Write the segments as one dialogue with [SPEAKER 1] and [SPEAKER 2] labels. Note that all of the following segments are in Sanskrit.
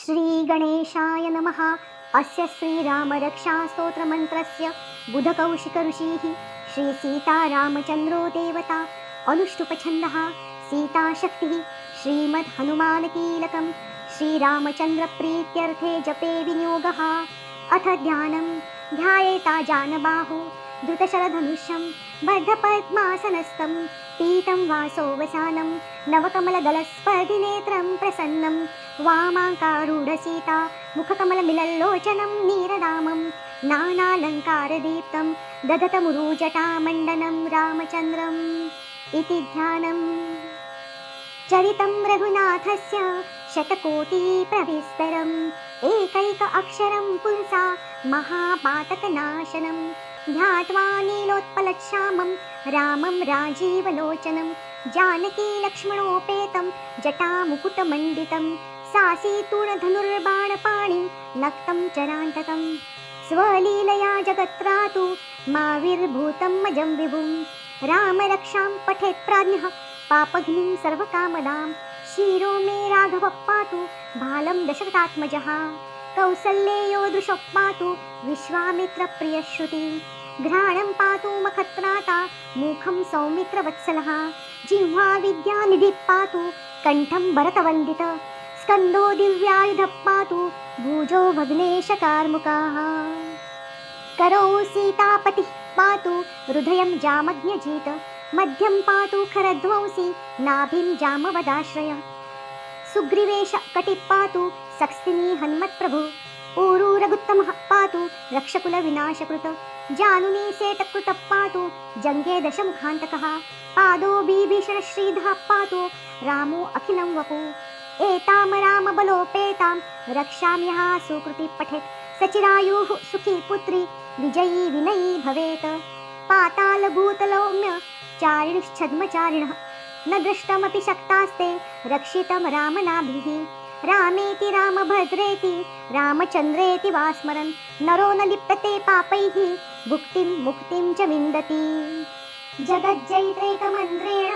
[SPEAKER 1] श्रीगणेशाय नमः। अस्य श्रीरामरक्षास्तोत्रमन्त्रस्य बुधकौशिकऋषिः श्रीसीतारामचन्द्रो देवता अनुष्टुपछन्दः सीताशक्तिः श्रीमद्हनुमानकीलकं श्रीरामचन्द्रप्रीत्यर्थे जपे विनियोगः। अथ ध्यानं ध्यायेता जानबाहु द्रुतशरधनुष्यं बद्धपद्मासनस्थं पीतं वासोवसानं नवकमलदलस्पर्धिनेत्रं प्रसन्नं वामाङ्कारूढसीता मुखकमलमिलल्लोचनं नीरदामं नानालङ्कारदीप्तं ददतमुरुजटामण्डनं रामचन्द्रम् इति ध्यानम् चरितं रघुनाथस्य शतकोटिप्रविस्तरम् एकैक अक्षरं पुंसा महापातकनाशनं ध्यात्वा नीलोत्पलश्यामं रामं राजीवलोचनं जानकीलक्ष्मणोपेतं जटामुकुटमण्डितं सासीतूणधनुर्बाणपाणि नक्तं चरान्तकं स्वलीलया जगत्रातु माविर्भूतं मजं विभुं रामरक्षां पठेत् प्राज्ञः पापघ्निं सर्वकामदां क्षीरो मे राघवः पातु बालं दशरथात्मजः। कौसल्येयो दृशः पातु विश्वामित्रप्रियश्रुति। घ्राणं पातु मखत्राता मुखं सौमित्रवत्सलः। जिह्वा विद्यानिधिः पातु कण्ठं भरतवन्दित स्कन्दो दिव्यायुधः पातु भुजो भग्नेशकार्मुकाः करौ सीतापतिः पातु हृदयं जामज्ञजीत मध्यं पातु खरध्वंसि नाभिं जामवदाश्रय। सुग्रीवेश कटिः पातु सक्स्तिनी हन्मत्प्रभु ऊरू रघुत्तमः पातु रक्षकुलविनाशकृत जानुनी सेटकृतः पातु जङ्गे दशमुखान्तकः पादो बिभीषणश्रीधः पातु रामो अखिलं वपु एतां रामबलोपेतां रक्षाम्यः सुकृति पठेत्। सचिरायुः सुखी पुत्री विजयी विनयी भवेत्। पातालभूतलौम्य चारिणश्छद्मचारिणः। न दृष्टमपि शक्तास्ते रक्षितं रामनाभिः। रामेति रामभद्रेति रामचन्द्रेति वा स्मरन् नरो न लिप्यते पापैः। भुक्तिं मुक्तिं च विन्दति जगज्जैत्रैकमन्त्रेण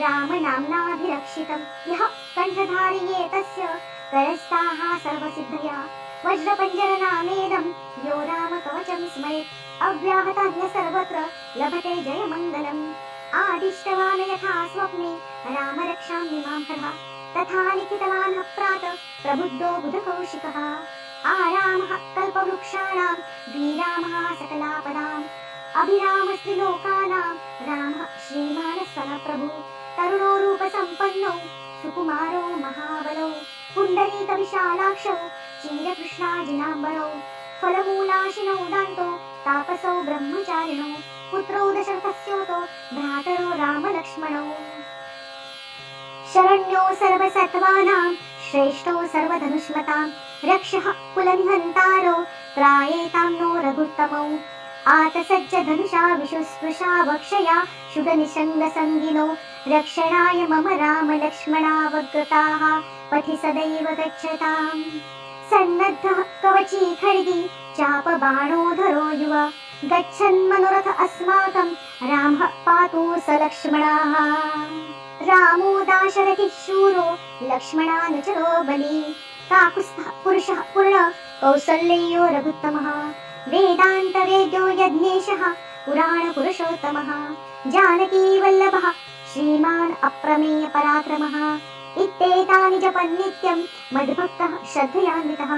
[SPEAKER 1] रामनाम्नाभिरक्षितं यः कण्ठधारये तस्य करस्ताः सर्वसिद्धया। वज्रपञ्जरनामेदं यो रामकवचं स्मरेत्। अव्याहतान्य सर्वत्र लभते जयमङ्गलम्। आदिष्टवान् यथा स्वप्ने रामरक्षामि मां हरः तथा लिखितवान् प्रात प्रबुद्धो बुधकौशिकः। आरामः कल्पवृक्षाणां वीरामः सकलापदाम् अभिरामस्त्रिलोकानां रामः श्रीमानः तरुणो रूपसम्पन्नौ सुकुमारो महाबलौ पुण्डरीकविशालाक्षौ क्षीरकृष्णाजिनाम्बरौ फलमूलाशिनौ दान्तो तापसौ ब्रह्मचारिणौ पुत्रौ दशरथस्योतो भ्रातरो रामलक्ष्मणौ। शरण्यो सर्वसत्त्वानां श्रेष्ठो सर्वधनुष्मतां रक्षः कुलनिहन्तारो त्रायेतां नो रघुत्तमौ आतसज्ज धनुषा विशुस्पृशा वक्षया शुगनिषङ्गसङ्गिनो रक्षणाय मम रामलक्ष्मणावग्रताः पठि सदैव गच्छताम्। सन्नद्धः कवची खड्गी चापबाणोधरो युव। गच्छन्मनुरथ अस्माकं रामः पातु स लक्ष्मणाः। रामो दाशरथिः शूरो लक्ष्मणानुचरो बली। काकुस्थः पुरुषः पूर्ण कौसल्ययो रघुत्तमः वेदान्तवेद्यो यज्ञेशः पुराणपुरुषोत्तमः जानकीवल्लभः श्रीमान् अप्रमेयपराक्रमः इत्येतानि जपन्नित्यं मद्भक्तः श्रद्धयान्वितः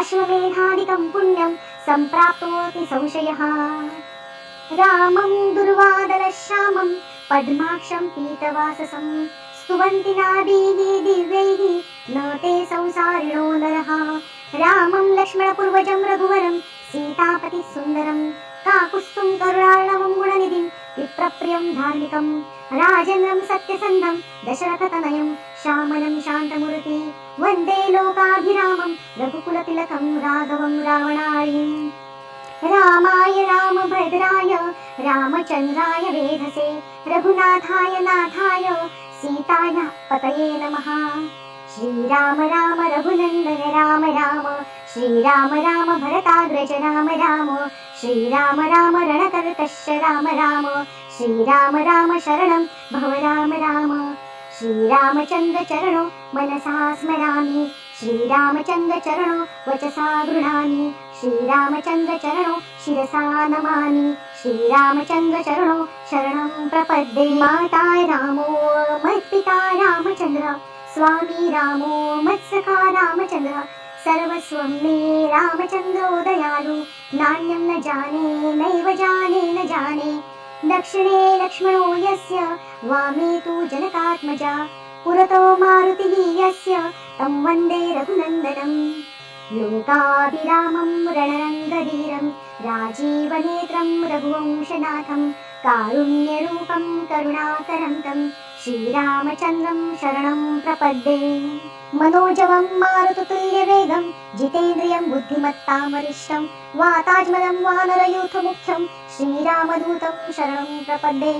[SPEAKER 1] अश्वमेधादिकं पुण्यं सम्प्राप्तोऽपि संशयः। रामं दुर्वादलश्यामं पद्माक्षं पीतवाससं स्तुवन्ति नाभिः दिव्यैः न ते संसारिणो नरः। रामं लक्ष्मणपूर्वजं रघुवरं सीतापतिः सुन्दरं काकुस्तुं करुणार्णवं गुणनिधिं विप्रप्रियं धार्मिकं राजेन्द्रं सत्यसन्धं दशरथतनयं श्यामलं शान्तमूर्ति वन्दे लोकाभिरामं रघुकुलतिलकं राघवं रावणारिम् रामाय रामभद्राय रामचन्द्राय वेधसे रघुनाथाय नाथाय सीताय पतये नमः श्रीराम राम रघुनन्दन राम राम। श्रीराम राम भरताग्रज राम राम। श्रीराम राम रणकर्कश राम राम। श्रीराम राम शरणं भव राम राम। श्रीरामचन्द्रचरणो मनसा स्मरामि। श्रीरामचन्द्रचरणो वचसा गृह्णामि श्रीरामचन्द्रचरणो शिरसा नमामि। श्रीरामचन्द्रचरणो शरणं प्रपद्ये माता रामो। मत्पिता रामचन्द्र स्वामी रामो मत्सखा रामचन्द्र सर्वस्वं मे रामचन्द्रो दयालु नान्यं न जाने नैव जाने न जाने। दक्षिणे लक्ष्मणो यस्य वामे तु जनकात्मजा पुरतो मारुतिः यस्य तं वन्दे रघुनन्दनम् लोकाभिरामं रणरङ्गधीरं राजीवनेत्रं रघुवंशनाथं कारुण्यरूपं करुणाकरं तं श्रीरामचन्द्रं शरणं प्रपद्ये। मनोजवं मारुततुल्यवेगं जितेन्द्रियं बुद्धिमत्तामरिष्टं वाताज्मलं वानरयूथमुख्यं श्रीरामदूतं शरणं प्रपद्ये।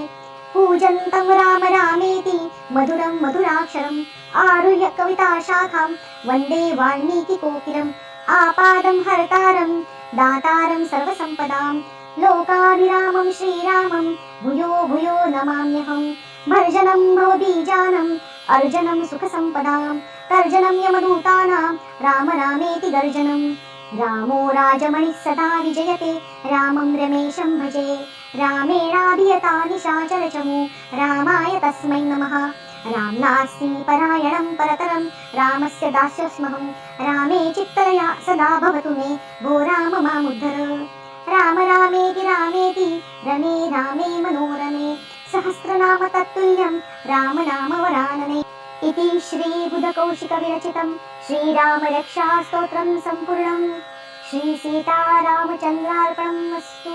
[SPEAKER 1] पूजन्तं राम रामेति मधुरं मधुराक्षरम् आरुह्य कविताशाखां वन्दे वाल्मीकिकोकिलम् आपादं हरतारं दातारं सर्वसम्पदां लोकाभिरामं श्रीरामं भूयो भूयो नमाम्यहं भर्जनं भवबीजानम् अर्जनं सुखसम्पदां तर्जनं यमदूतानां राम रामेति गर्जनम् रामो राजमणिः सदा विजयते रामं रमेशं भजे। रामेणाभियता निशाचरचमु रामाय तस्मै नमः। राम्नास्ति परायणं परतरं रामस्य दास्यस्महं। रामे चित्तलया सदा भवतु मे भो राम मामुद्धर। राम रामेति रामेति रमे रामे मनोरमे सहस्रनाम तत्तुल्यं राम नाम वरानने इति श्रीबुधकौशिकविरचितं श्रीरामरक्षास्तोत्रं सम्पूर्णम् श्रीसीतारामचन्द्रार्पणम् अस्तु